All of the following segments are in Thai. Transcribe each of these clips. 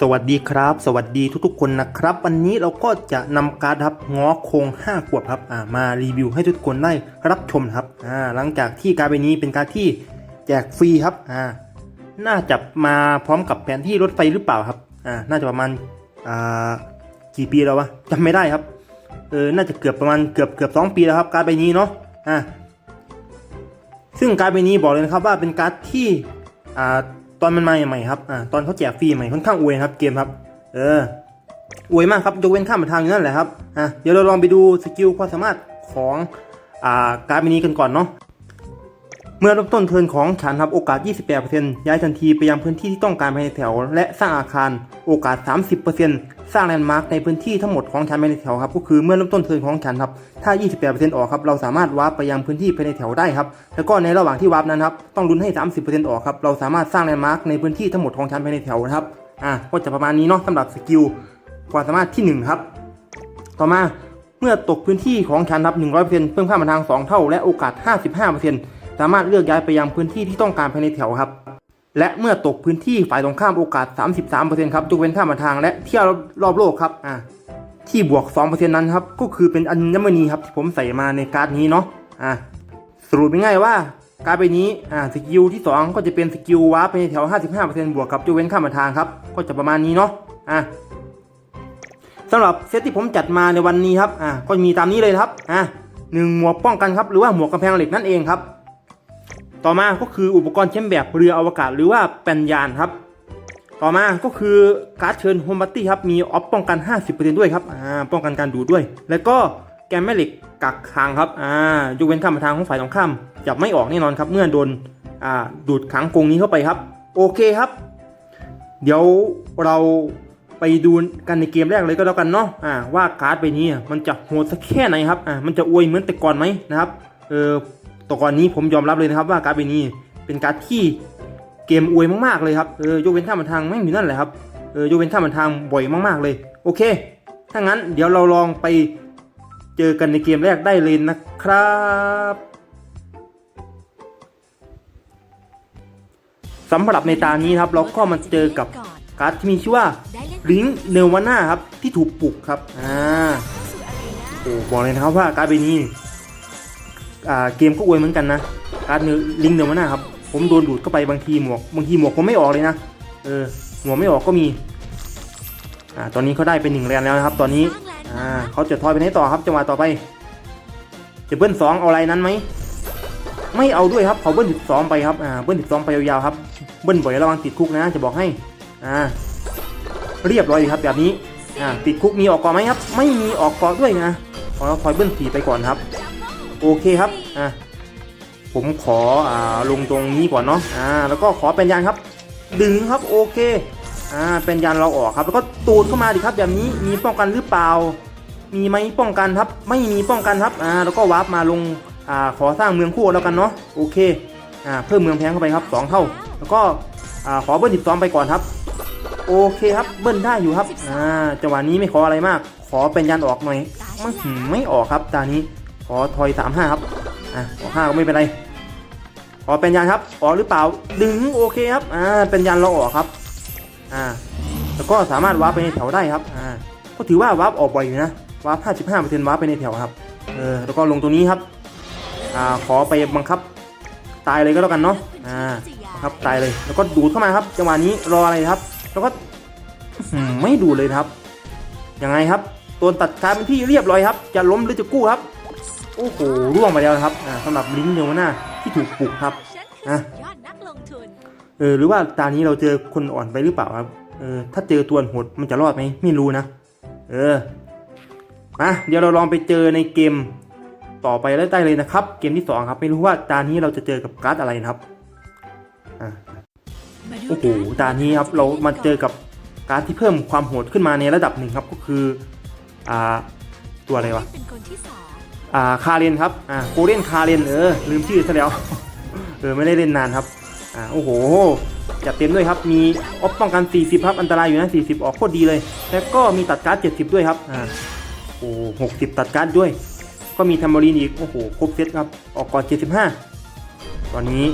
สวัสดีครับ สวัสดีทุกๆคนนะครับ วันนี้เราก็จะนำการ์ดครับง้อโคง5ขวบครับอ่ามารีวิวให้ทุกคนได้รับชมครับอ่าหลังจากที่การ์ดใบนี้เป็นการ์ดที่แจกฟรีครับอ่าน่าจะมาพร้อมกับแผนที่รถไฟหรือเปล่าครับอ่าน่าจะประมาณอ่ากี่ปีแล้ววะจำไม่ได้ครับเออน่าจะเกือบประมาณเกือบเกือบสองปีแล้วครับการ์ดใบนี้เนาะอ่าซึ่งการ์ดใบนี้บอกเลยนะครับว่าเป็นการ์ดที่อ่า ตอนมันมาใหม่ๆครับอ่าตอนเขาแจกฟรีใหม่ค่อนข้างอวยครับเกมครับ เอออวยมากครับยกเว้นข้ามทางอยู่นั่นแหละครับอะเดี๋ยวเราลองไปดูสกิลความสามารถของอ่าการ์ดใบนี้กันก่อนเนาะเมื่อเริ่มต้นเทิร์นของฉันครับโอกาส 28%ย้ายทันทีไปยังพื้นที่ที่ต้องการภายในแถว และสร้างอาคารโอกาส 30% สร้างแลนด์มาร์คในพื้นที่ทั้งหมดของฉันภายในแถวครับก็คือเมื่อเริ่มต้นเทิร์นของฉันครับถ้า 28%ออกครับเราสามารถวาร์ปไปยังพื้นที่ภายในแถวได้ครับแล้วก็ในระหว่างที่วาร์ปนั้นครับต้องลุ้นให้ 30%ออกครับเราสามารถสร้างแลนด์มาร์คในพื้นที่ทั้งหมดของฉันภายในแถวนะครับอะก็จะประมาณนี้เนาะสำหรับสกิลความสามารถที่หนึ่งครับต่อมาเมื่อตกพื้นที่ของฉันครับ 100%เพิ่มค่ามาทาง 2 เท่า และโอกาส 55%สามารถเลือกย้ายไปยังพื้นที่ที่ต้องการภายในแถวครับ และเมื่อตกพื้นที่ฝ่ายตรงข้ามโอกาส 33%ครับยกเว้นค่ามาทางและเที่ยวรอบโลกครับอ่าที่บวก 2%นั้นครับก็คือเป็นอัญมณีครับที่ผมใส่มาในการ์ดนี้เนาะอ่าสรุปง่ายๆว่าการ์ดใบนี้อ่าสกิลที่ 2 ก็จะเป็นสกิลวาร์ปไปในแถว 55%บวกกับยกเว้นค่ามาทางครับก็จะประมาณนี้เนาะอ่าสำหรับเซตที่ผมจัดมาในวันนี้ครับอ่าก็มีตามนี้เลยครับอ่าหนึ่งหมวกป้องกันครับหรือว่าหมวกกำแพงเหล็กนั่นเองครับ ต่อมาก็คืออุปกรณ์เช่นแบบเรืออวกาศหรือว่าแปนยานครับ ต่อมาก็คือการ์ดเชิญโฮมบัตตี้ครับมีออฟป้องกัน 50%ด้วยครับอ่าป้องกันการดูดด้วย แล้วก็แกนแม่เหล็กกักขังครับอ่ายกเว้นข้ามทางของฝ่ายตรงข้ามจะไม่ออกแน่นอนครับเมื่อโดนอ่าดูดขังกรงนี้เข้าไปครับ โอเคครับ เดี๋ยวเราไปดูกันในเกมแรกเลยก็แล้วกันเนาะอ่าว่าการ์ดใบนี้มันจะโหดสักแค่ไหนครับอ่ามันจะอวยเหมือนแต่ก่อนไหมนะครับเออ ต่ก่อนนี้ผมยอมรับเลยนะครับว่าการ์ดใบนี้เป็นการ์ดที่เกมอวยมากๆเลยครับเออยกเว้นท่ามันทางไม่มีนั่นแหละครับเออยกเว้นท่ามันทางบ่อยมากๆเลย โอเค ถ้างั้นเดี๋ยวเราลองไปเจอกันในเกมแรกได้เลยนะครับสำหรับในตานี้ครับเราก็มาเจอกับการ์ดที่มีชื่อว่าลิงเนวาน่าครับที่ถูกปลุกครับอ่าโอ้บอกเลยนะครับว่าการ์ดใบนี้ เกมก็อวยเหมือนกันนะการ์ดเนลิงเนวาน่าครับผมโดนดูดเข้าไปบางทีหมวกบางทีหมวกผมไม่ออกเลยนะเออหมวกไม่ออกก็มีอ่าตอนนี้เขาได้เป็นหนึ่งแรนแล้วนะครับ ตอนนี้อ่าเขาจะทอยไปไหนต่อครับจังหวะต่อไปจะเบิ้ลสองเอาอะไรนั้นไหมไม่เอาด้วยครับเขาเบิ้ลสิบสองไปครับอ่าเบิ้ลสิบสองไปยาวๆครับเบิ้ลบ่อยระวังติดคุกนะจะบอกให้อ่าเรียบร้อยครับแบบนี้อ่าติดคุกมีออกก่อไหมครับ ไม่มีออกก่อด้วยนะขอเราคอยเบิ้ลสี่ไปก่อนครับ โอเคครับอ่าผมขออ่าลงตรงนี้ก่อนเนาะอ่าแล้วก็ขอเป็นยานครับ ดึงครับโอเคอ่าเป็นยานเราออกครับ แล้วก็ตูดเข้ามาดิครับแบบนี้มีป้องกันหรือเปล่า มีไหมป้องกันครับ ไม่มีป้องกันครับอ่าแล้วก็วาร์ปมาลงอ่าขอสร้างเมืองคู่แล้วกันเนาะโอเคอ่าเพิ่มเมืองแพงเข้าไปครับสองเท่า แล้วก็อ่าขอเบิ้ลสิบสองไปก่อนครับ โอเคครับเบิ้ลได้อยู่ครับอ่าจังหวะนี้ไม่ขออะไรมาก ขอเป็นยันออกหน่อยไม่ไม่ออกครับตานี้ อทอยสามห้าครับอ่าออห้าก็ไม่เป็นไรขอเป็นยันครับออกหรือเปล่าดึงโอเคครับอ่าเป็นยันเราออกครับอ่าแล้วก็สามารถวาร์ปไปในแถวได้ครับอ่าก็ถือว่าวาร์ปออกบ่อยอยู่นะวาร์ปห้าสิบห้าเปอร์เซ็นต์วาร์ปไปในแถวครับเออแล้วก็ลงตรงนี้ครับอ่าขอไปบังคับตายเลยก็แล้วกันเนาะอ่าครับตายเลยแล้วก็ดูดเข้ามาครับจังหวะนี้รออะไรครับ แล้วก็ไม่ดูดเลยครับยังไงครับตัวตัดกาเป็นที่เรียบร้อยครับ จะล้มหรือจะกู้ครับ โอ้โหร่วงไปแล้วครับอ่าสำหรับลิงก์เนวาน่าที่ถูกปลุกครับอะยอดนักลงทุนเออหรือว่าตานี้เราเจอคนอ่อนไปหรือเปล่าครับเออถ้าเจอตัวโหดมันจะรอดไหมไม่รู้นะ เออมาเดี๋ยวเราลองไปเจอในเกมต่อไปได้เลยนะครับ เกมที่สองครับ ไม่รู้ว่าตานี้เราจะเจอกับการ์ดอะไรนะครับโอ้โหตานี้ครับเรามาเจอกับการ์ดที่เพิ่มความโหดขึ้นมาในระดับหนึ่งครับก็คืออ่าตัวอะไรวะเป็นคนที่ส องอ่าคาเรนครับอ่าโกลเด้นคาเรนเออลืมชื่อซะแล้วเออไม่ได้เล่นนานครับอ่าโอ้โหจัดเต็มด้วยครับมีออฟป้องกัน 40 ครับอันตรายอยู่นะ 40 ออกโคตรดีเลย แล้วก็มีตัดการ์ด 70 ด้วยครับอ่าโอ้หกสิบตัดการ์ดด้วย ก็มีทัมโบลีนอีกโอ้โหครบเซตครับออกก่อน 75 ตอนนี้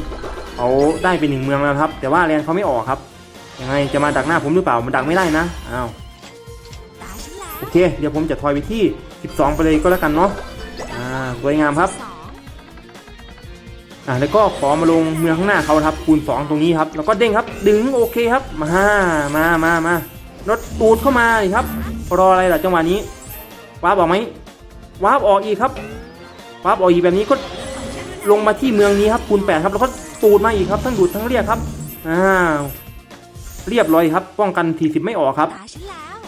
เขาได้เป็นหนึ่งเมืองแล้วครับ แต่ว่าแลนเขาไม่ออกครับยังไงจะมาดักหน้าผมหรือเปล่ามันดักไม่ได้นะอ้าวตาฉันแล้วโอเค เดี๋ยวผมจะทอยไปที่ 12 ไปเลยก็แล้วกันเนาะอ่า สวยงามครับอ่าแล้วก็ขอมาลงเมืองข้างหน้าเขาครับคูณ2ตรงนี้ครับ แล้วก็เด้งครับ ดึงโอเคครับ มามามามา รถตูดเข้ามาครับ รออะไรล่ะจังหวะนี้วาร์ปออกไหมวาร์ปออกอีกครับวาร์ปออกอีกแบบนี้ก็ลงมาที่เมืองนี้ครับคูณ8ครับ แล้วก็ตูดมาอีกครับ ทั้งดูดทั้งเรียกครับอ้าวเรียบร้อยครับ ป้องกัน40ไม่ออกครับ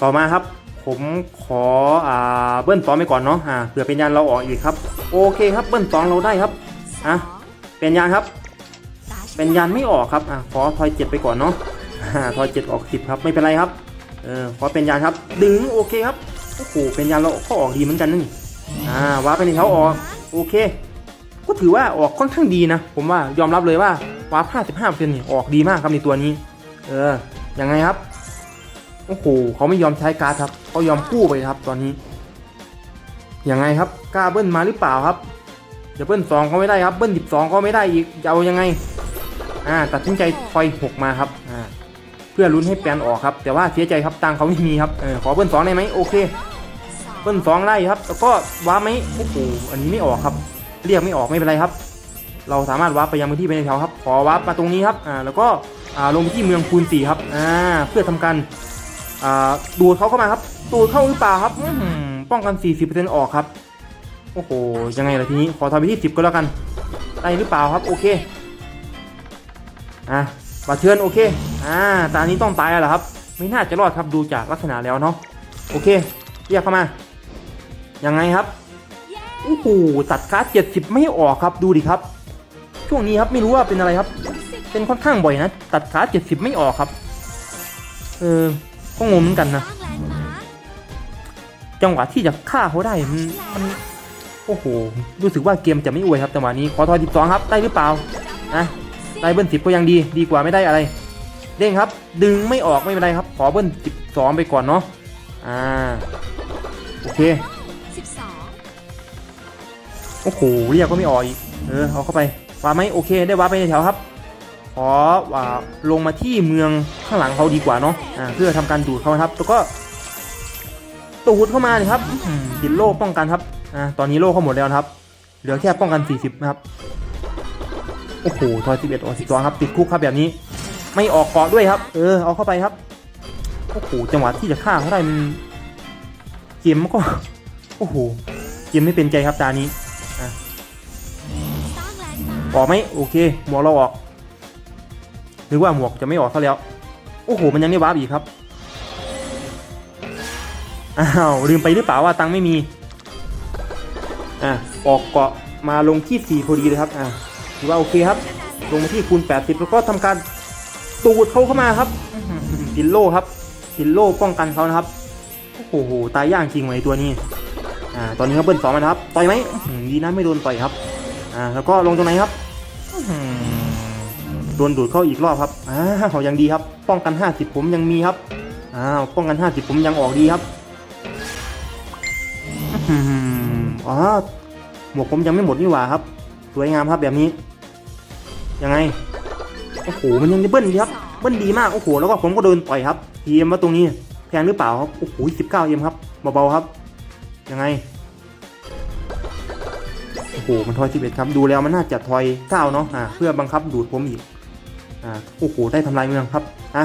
ต่อมาครับ ผมขออ่าเบิ้ลสองไปก่อนเนาะอ่าเผื่อเป็นยานเราออกอีกครับ โอเคครับเบิ้ลสองเราได้ครับอะเป็นยานครับ เป็นยานไม่ออกครับอะขอทอยเจ็ดไปก่อนเนาะอ่าทอยเจ็ดออกสิบครับไม่เป็นไรครับเออขอเป็นยานครับ ดึงโอเคครับโอ้โหเป็นยานเราก็ออกดีเหมือนกันนี่อ่าว้าไปในเขาออกโอเค ก็ถือว่าออกค่อนข้างดีนะ ผมว่ายอมรับเลยว่าว้าห้าสิบห้าเปอร์เซ็นต์นี่ออกดีมากครับในตัวนี้ เออยังไงครับ โอ้โหเขาไม่ยอมใช้การ์ดครับเขายอมกู้ไปครับตอนนี้ยังไงครับกล้าเบิ้ลมาหรือเปล่าครับเดี๋ยวเบิ้ลสองก็ไม่ได้ครับเบิ้ลสิบสองก็ไม่ได้อีกจะเอายังไงอ่าตัดสินใจทอยหกมาครับอ่าเพื่อลุ้นให้แปลนออกครับ แต่ว่าเสียใจครับตังเขาไม่มีครับเออขอเบิ้ลสองได้ไหมโอเค เบิ้ลสองไล่ครับ แล้วก็ว้าไหมโอ้โหอันนี้ไม่ออกครับ เรียกไม่ออกไม่เป็นไรครับ เราสามารถวาร์ปไปยังพื้นที่ไปในแถวครับ ขอวาร์ปมาตรงนี้ครับอ่าแล้วก็อ่าลงที่เมืองคูณสี่ครับอ่าเพื่อทำการ อ่าดูดเขาเข้ามาครับดูดเข้าหรือเปล่าครับอื้อหือป้องกัน 40%ออกครับ โอ้โห ยังไงล่ะทีนี้ ขอทำไปที่ 10 ก็แล้วกัน ได้หรือเปล่าครับ โอเค อะบาเชิญโอเค อ่า ตานี้ต้องตายแล้วเหรอครับ ไม่น่าจะรอดครับ ดูจากลักษณะแล้วเนาะ โอเค เรียกเข้ามา ยังไงครับ โอ้โห ตัดการ์ดเจ็ดสิบไม่ออกครับ ดูดิครับ ช่วงนี้ครับ ไม่รู้ว่าเป็นอะไรครับ เป็นค่อนข้างบ่อยนะ ตัดการ์ดเจ็ดสิบไม่ออกครับ เออ ก็งงเหมือนกันนะ จังหวะที่จะฆ่าเขาได้มันมันโอ้โห รู้สึกว่าเกมจะไม่อวยครับจังหวะนี้ ขอทอยสิบสองครับ ได้หรือเปล่าอะได้เบิ้ลสิบก็ยังดี ดีกว่าไม่ได้อะไร เด้งครับ ดึงไม่ออกไม่เป็นไรครับ ขอเบิ้ลสิบสองไปก่อนเนาะ อ่า โอเคโอ้โห เรียกก็ไม่ออกอีก เออ เอาเข้าไป วาไหมโอเค ได้วาไปในแถวครับ อว่าลงมาที่เมืองข้างหลังเขาดีกว่าเนาะอ่าเพื่อทำการดูดเขาครับ แล้วก็ตูดเข้ามาเลยครับติดโล่ป้องกันครับอ่าตอนนี้โล่เขาหมดแล้วครับ เหลือแค่ป้องกัน 40 นะครับ โอ้โหทอย11ออก12ครับ ติดคุกครับแบบนี้ ไม่ออกเกาะด้วยครับ เออ เอาเข้าไปครับ โอ้โห จังหวะที่จะฆ่าเขาได้มันเกมมันก็ โอ้โห เกมไม่เป็นใจครับตานี้ออกไหมโอเคหมวเราออก นึกว่าหมวกจะไม่ออกซะแล้ว โอ้โห มันยังไม่วาร์ปอีกครับ อ้าว ลืมไปหรือเปล่าว่าตังไม่มี อะ ออกเกาะมาลงที่ 4 พอดีเลยครับ อะถือว่าโอเคครับ ลงมาที่คูณ 80 แล้วก็ทำการตูดเขาเข้ามาครับอื้อหือตินโล่ครับตินโล่ป้องกันเขานะครับ โอ้โห ตายยากจริงไว้ตัวนี้ อ่า ตอนนี้เขาเบิ้ลสองมาแล้วครับ ต่อยไหมดีนะไม่โดนต่อยครับ อ่า แล้วก็ลงตรงไหนครับ โดนดูดเข้าอีกรอบครับอ่าเขายังดีครับ ป้องกัน 50 ผมยังมีครับอ้าวป้องกัน 50 ผมยังออกดีครับอือหืออ๋อหมวกผมยังไม่หมดนี่หว่าครับ สวยงามครับแบบนี้ ยังไง โอ้โห มันยังได้เบิ้ลดีครับ เบิ้ลดีมาก โอ้โห แล้วก็ผมก็โดนต่อยครับทีเอ็มว่าตรงนี้ แพงหรือเปล่าครับ โอ้โหสิบเก้าเอ็มครับ เบาๆครับ ยังไง โอ้โห มันทอยสิบเอ็ดครับ ดูแล้วมันน่าจะทอยเก้าเนาะ อ่า เพื่อบังคับดูดผมอีก อ่าโอ้โหได้ทำลายเมืองครับอะ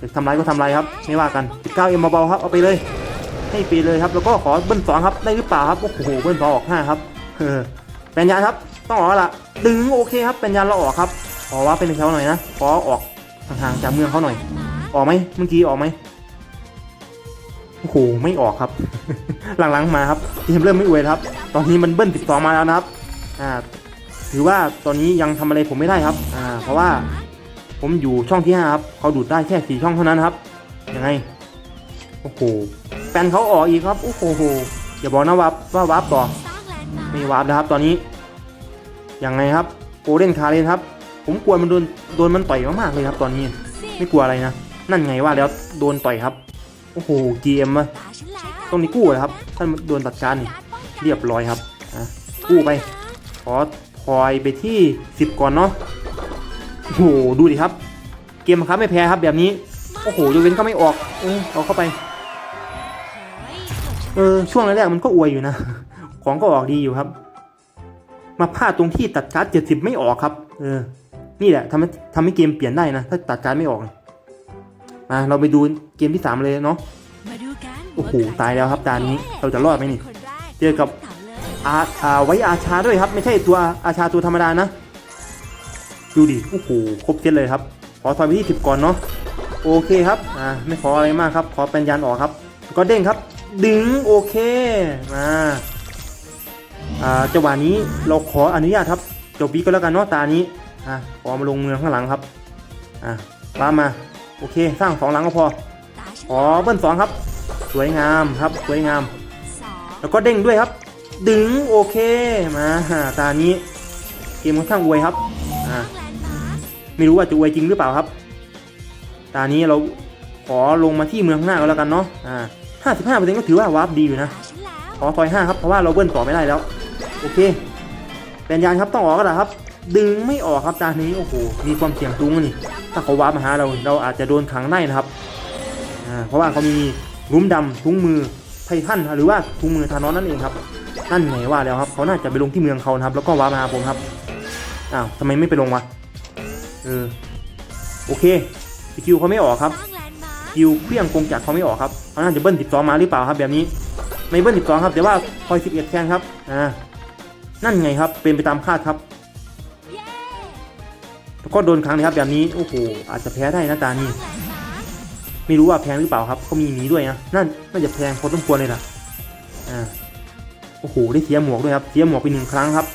จะทำลายก็ทำลายครับ ไม่ว่ากันสิบเก้าเอ็มเบาๆครับเอาไปเลยให้ฟรีเลยครับแล้วก็ขอเบิ้ลสองครับได้หรือเปล่าครับโอ้โหเบิ้ลสองออกห้าครับเออเป็นยานครับต้องออกละดึงโอเคครับเป็นยานเราออกครับขอว่าเป็นแถวหน่อยนะขอออกห่างๆจากเมืองเขาหน่อย ออกไหมเมื่อกี้ออกไหมโอ้โหไม่ออกครับ หลังๆมาครับทีมเริ่มไม่อวยครับ ตอนนี้มันเบิ้ล12มาแล้วนะครับอ่าถือว่าตอนนี้ยังทำอะไรผมไม่ได้ครับอ่าเพราะว่า ผมอยู่ช่องที่5ครับเขาดูดได้แค่สี่ช่องเท่านั้นครับยังไงโอ้โหแฟนเขาออกอีกครับโอ้โหอย่าบอกนะว่าว่าวับต่อลนด์มาร์คไม่วาร์ปนะครับตอนนี้ยังไงครับโกลเด้นคาเลนครับ ผมกลัวมันโดนโดนมันต่อยมากๆเลยครับ ตอนนี้ ไม่กลัวอะไรนะ นั่นไงว่าแล้วโดนต่อยครับโอ้โหเกมอะตาฉันแล้วตรงนี้กู้เลยครับท่านโดนตัดการนี่การป้องกันเรียบร้อยครับอะกู้ไปขอทอยไปที่ 10 ก่อนเนาะ โอ้โหดูดิครับ เกมครับไม่แพ้ครับแบบนี้ โอ้โหยกเวนก็ไม่ออกเออเอาเข้าไป เออช่วงแรกๆมันก็อวยอยู่นะ ของก็ออกดีอยู่ครับ มาพลาดตรงที่ตัดการ์ดเจ็ดสิบไม่ออกครับ เออ นี่แหละทำให้ทำให้เกมเปลี่ยนได้นะ ถ้าตัดการ์ดไม่ออกมาเราไปดูเกมที่สามเลยเนาะโอ้โหตายแล้วครับตานี้เราจะรอดไหมนี่ เจอกับอาอาไว้อาชาด้วยครับ ไม่ใช่ตัวอาชาตัวธรรมดานะ ดูดิโอ้โหครบเซตเลยครับ ขอทอยไปที่สิบก่อนเนาะโอเคครับอ่าไม่ขออะไรมากครับ ขอเป็นยันออกครับ ก็เด้งครับ ดึงโอเคมาอ่าจังหวะนี้เราขออนุญาตครับจบวีก็แล้วกันเนาะตานี้อ่าขอมาลงเมืองข้างหลังครับอ่าตามมาโอเค สร้างสองหลังก็พอขอเบิ้ลสองครับ สวยงามครับสวยงาม แล้วก็เด้งด้วยครับ ดึงโอเคมาตานี้เกมค่อนข้างอวยครับอ่า ไม่รู้ว่าจะอวยจริงหรือเปล่าครับ ตานี้เราขอลงมาที่เมืองข้างหน้าก็แล้วกันเนาะ อ่าห้าสิบห้าเปอร์เซ็นต์ก็ถือว่าวาร์ปดีอยู่นะตาฉันแล้วขอซอยห้าครับ เพราะว่าเราเบิ้ลต่อไม่ได้แล้ว โอเคเป็นยานครับต้องออกก็แหละครับ ดึงไม่ออกครับตานี้ โอ้โห มีความเสี่ยงสูงอะนี่ ถ้าเขาวาร์ปมาหาเรา เราอาจจะโดนขังได้นะครับ อ่า เพราะว่าเขามีรุ้มดำทุงมือไททันหรือว่าทุงมือธานอสนั่นเองครับ นั่นไงว่าแล้วครับ เขาน่าจะไปลงที่เมืองเขานะครับ แล้วก็วาร์ปมาหาผมครับ อ้าวทำไมไม่ไปลงวะ เออโอเคสกิลเขาไม่ออกครับสร้างแลนด์มาร์คคิวเครื่องกงจักเขาไม่ออกครับเขาน่าจะเบิ้ล12มาหรือเปล่าครับ แบบนี้ไม่เบิ้ล12ครับ แต่ว่าคอย11แทนครับอ่านั่นไงครับเป็นไปตามคาดครับแล้วก็โดนครั้งนะครับแบบนี้โอ้โหอาจจะแพ้ได้นะตานี้สร้างแลนด์มาร์คไม่รู้ว่าแพงหรือเปล่าครับเขามีหมีด้วยนะนั่นน่าจะแพงพอสมควรเลยนะอ่าโอ้โหได้เสียหมวกด้วยครับเสียหมวกไปหนึ่งครั้งครับ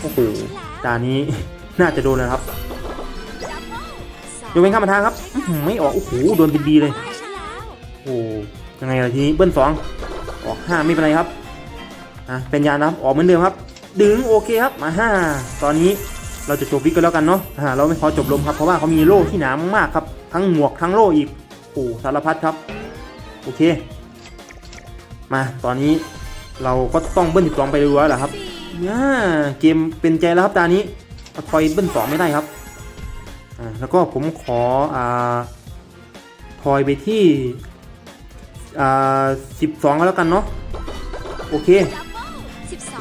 โอ้โห ตานี้น่าจะโดนนะครับดับเบิ้ลสองยกเว้นข้ามมาทางครับอื้อหือไม่ออกโอ้โหโดนเป็นดีเลยตาฉันแล้วโอ้ยังไงล่ะทีนี้เบิ้ลสองออกห้าไม่เป็นไรครับอะเป็นยานะครับออกเหมือนเดิมครับ ดึงโอเคครับมาห้าตอนนี้เราจะจบวิกกันแล้วกันเนาะอ่าเราไม่ขอจบลมครับเพราะว่าเขามีโล่ที่หนามากๆครับทั้งหมวกทั้งโล่อีกโอ้สารพัดครับโอเค มาตอนนี้เราก็ต้องเบิ้ลสิบสองไปเรื่อยๆแหละครับสี่ อ่าเกมเป็นใจแล้วครับตานี้คอยเบิ้ลสองไม่ได้ครับอ่าแล้วก็ผมขออ่าทอยไปที่อ่าสิบสองก็แล้วกันเนาะโอเค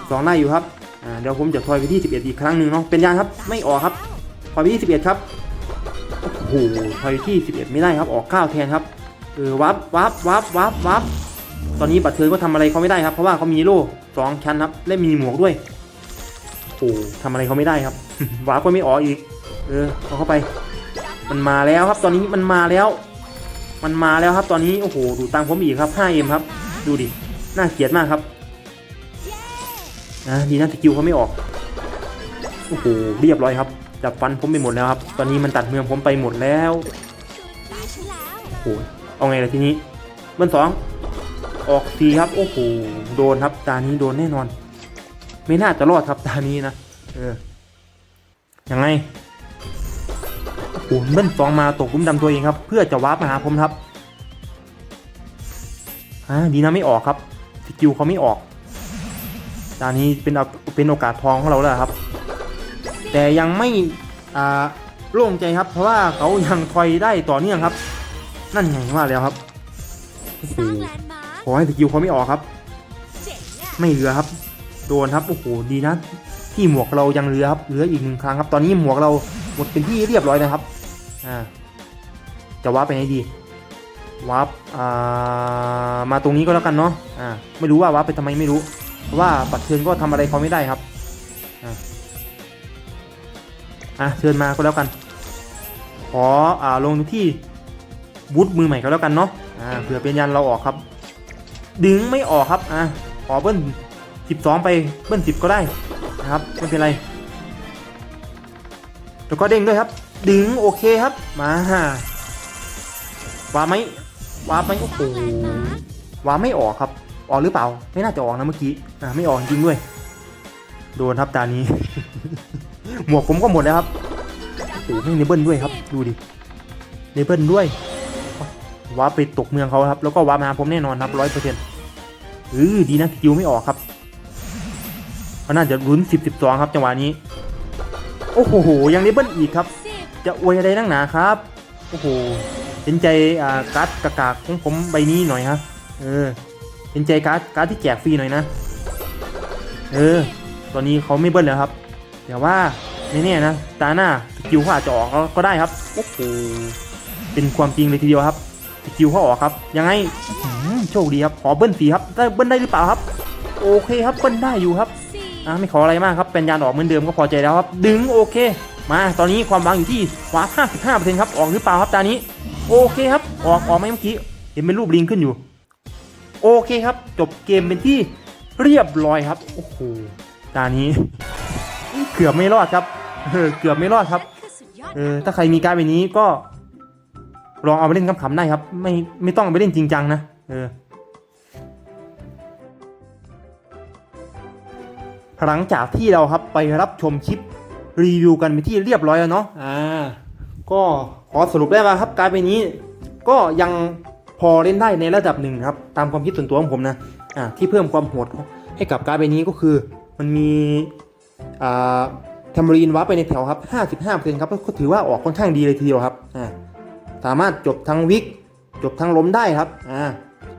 สองได้อยู่ครับอ่าเดี๋ยวผมจะทอยไปที่สิบเอ็ดอีกครั้งหนึ่งเนาะเป็นยานครับ ไม่ออกครับทอยไปที่สิบเอ็ดครับโอ้โหทอยไปที่สิบเอ็ดไม่ได้ครับ ออกเก้าแทนครับเออวับวับวับวับวับตอนนี้บัตรเทิร์นก็ทำอะไรเขาไม่ได้ครับเพราะว่าเขามีโล่ สองชั้นครับและมีหมวกด้วยโอ้ทำอะไรเขาไม่ได้ครับวาร์ปก็ไม่ออกอีก เออเอาเข้าไป มันมาแล้วครับ ตอนนี้มันมาแล้ว มันมาแล้วครับ ตอนนี้โอ้โหดูตังผมอีกครับ 5M ครับ ดูดิน่าเกลียดมากครับนะดีนะสกิลเขาไม่ออกโอ้โหเรียบร้อยครับจับฟันผมไปหมดแล้วครับ ตอนนี้มันตัดเมืองผมไปหมดแล้วโอ้โหเอาไงล่ะทีนี้เบิ้ลสอง ออกสีครับโอ้โหโดนครับตานี้โดนแน่นอน ไม่น่าจะรอดครับตานี้นะเออยังไงโอ้โหเบิ้ลสองมาตกหลุมดำตัวเองครับ เพื่อจะวาร์ปมาหาผมครับอ่าดีนะไม่ออกครับสกิลเขาไม่ออกตานี้เป็นเอาเป็นโอกาสทองของเราแล้วครับ แต่ยังไม่อ่าโล่งใจครับ เพราะว่าเขายังคอยได้ต่อเนื่องครับ นั่นไงว่าแล้วครับโอ้โห สร้างแลนด์มาร์คขอให้สกิลเขาไม่ออกครับเจ๋งอะไม่เหลือครับ โดนครับ โอ้โห ดีนะ ที่หมวกเรายังเหลือครับเหลืออีกหนึ่งครั้งครับ ตอนนี้หมวกเราหมดเป็นที่เรียบร้อยนะครับ อ่า จะวาร์ปไปไหนดี วาร์ปอ่า มาตรงนี้ก็แล้วกันเนาะ อ่า ไม่รู้ว่าวาร์ปไปทำไมไม่รู้ เพราะว่าปัดเชิญก็ทำอะไรเขาไม่ได้ครับ อ่าอะเชิญมาก็แล้วกัน ขออ่าลงที่บูทมือใหม่ก็แล้วกันเนาะ อ่า เผื่อเป็นยันเราออกครับ ดึงไม่ออกครับ อะ ขอเบิ้ลสิบสองไปเบิ้ลสิบก็ได้นะครับไม่เป็นไร แล้วก็เด้งด้วยครับ ดึงโอเคครับ มาฮะวาไหมวาไหมโอ้โหวาไม่ออกครับ ออกหรือเปล่า ไม่น่าจะออกนะเมื่อกี้ อ่าไม่ออกจริงด้วย โดนครับตานี้ หมวกผมก็หมดแล้วครับโอ้โหไม่เนเบิ้ลด้วยครับ ดูดิเนเบิ้ลด้วย วาร์ปไปตกเมืองเขาครับ แล้วก็วาร์ปมาผมแน่นอนครับร้อยเปอร์เซ็นต์เออดีนะสกิลไม่ออกครับเขาน่าจะลุ้นสิบสิบสองครับจังหวะนี้ โอ้โห ยังเนเบิลอีกครับ จะอวยอะไรนักหนาครับ โอ้โหเห็นใจอ่าการ์ดกากาของผมใบนี้หน่อยฮะ เออเห็นใจการ์ดการ์ดที่แจกฟรีหน่อยนะ เออ ตอนนี้เขาไม่เบิ้ลแล้วครับแต่ว่าไม่แน่นะ ตาหน้าสกิลเขาอาจจะออกก็ได้ครับ โอ้โห เป็นความจริงเลยทีเดียวครับ สกิลเขาออกครับ ยังไงอื้อหือโชคดีครับ ขอเบิ้ลสีครับได้เบิ้ลได้หรือเปล่าครับ โอเคครับ เบิ้ลได้อยู่ครับสี่อะไม่ขออะไรมากครับ เป็นยานออกเหมือนเดิมก็พอใจแล้วครับ ดึงโอเค มา ตอนนี้ความหวังอยู่ที่วาร์ป55%ครับ ออกหรือเปล่าครับตานี้ โอเคครับ ออกออกไหมเมื่อกี้ เห็นเป็นรูปลิงขึ้นอยู่ โอเคครับ จบเกมเป็นที่เรียบร้อยครับ โอ้โห ตานี้ เกือบไม่รอดครับ เออ เกือบไม่รอดครับคือสุดยอดเออ ถ้าใครมีการดแบบนี้ก็ ลองเอาไปเล่นขำๆได้ครับ ไม่ไม่ต้องเอาไปเล่นจริงจังนะเออหลังจากที่เราครับไปรับชมคลิปรีวิวกันไปนที่เรียบร้อยแล้วเนาะอ่าก็ขอสรุปได้ว่าครับการดใบนี้ ก็ยังพอเล่นได้ในระดับหนึ่งครับ ตามความคิดส่วนตัวของผมนะอ่าที่เพิ่มความโหดให้กับการดใบนี้ก็คือมันมีอ่าแทมเบอรีนวับไปในแถวครับ 55%ครับก็ถือว่าออกค่อนข้างดีเลยทีเดียวครับอ่า สามารถจบทั้งวิกจบทั้งล้มได้ครับอ่า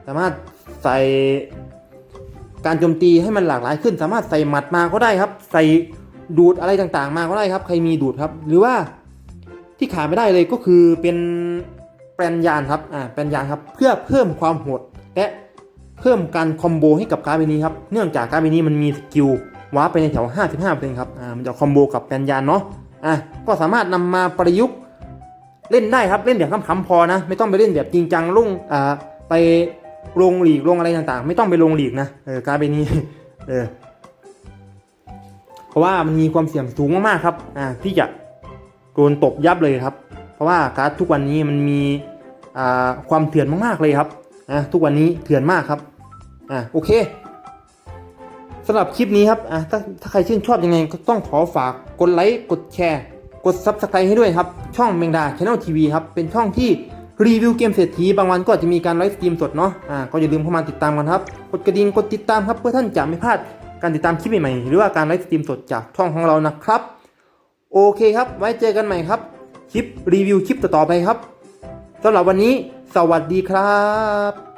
สามารถใส่การโจมตีให้มันหลากหลายขึ้น สามารถใส่หมัดมาก็ได้ครับ ใส่ดูดอะไรต่างๆ มาก็ได้ครับ ใครมีดูดครับ หรือว่าที่ขาดไม่ได้เลยก็คือเป็นแปลนยานครับอ่าแปลนยานครับ เพื่อเพิ่มความโหดและเพิ่มการคอมโบให้กับการ์ดใบนี้ครับเนื่องจากการ์ดใบนี้มันมีสกิลวาร์ปไปในแถว 55%ครับอ่ามันจะคอมโบกับแปลนยานเนาะอะก็สามารถนำมาประยุกต์ เล่นได้ครับเล่นแบบคำๆพอนะ ไม่ต้องไปเล่นแบบจริงจังลงอ่าไปลงหลีกลงอะไรต่างๆ ไม่ต้องไปลงหลีกนะเออการเป็นนี้เออเพราะว่ามันมีความเสี่ยงสูงมากๆครับอ่าที่จะโดนตบยับเลยครับ เพราะว่าการ์ดทุกวันนี้มันมีอ่าความเถื่อนมากๆเลยครับอะทุกวันนี้เถื่อนมากครับอะโอเคสำหรับคลิปนี้ครับอะถ้าถ้าใครชื่นชอบยังไงก็ต้องขอฝากกดไลค์กดแชร์ กด Subscribe ให้ด้วยครับ ช่องเมงดา Channel TV ครับ เป็นช่องที่รีวิวเกมเศรษฐีบางวันก็อาจจะมีการไลฟ์สตรีมสดเนาะอ่าก็อย่าลืมเข้ามาติดตามกันครับ กดกระดิ่งกดติดตามครับเพื่อท่านจะไม่พลาดการติดตามคลิปใหม่ๆหรือว่าการไลฟ์สตรีมสดจากช่องของเรานะครับ โอเคครับ ไว้เจอกันใหม่ครับคลิปรีวิวคลิปต่อๆไปครับสำหรับวันนี้ สวัสดีครับ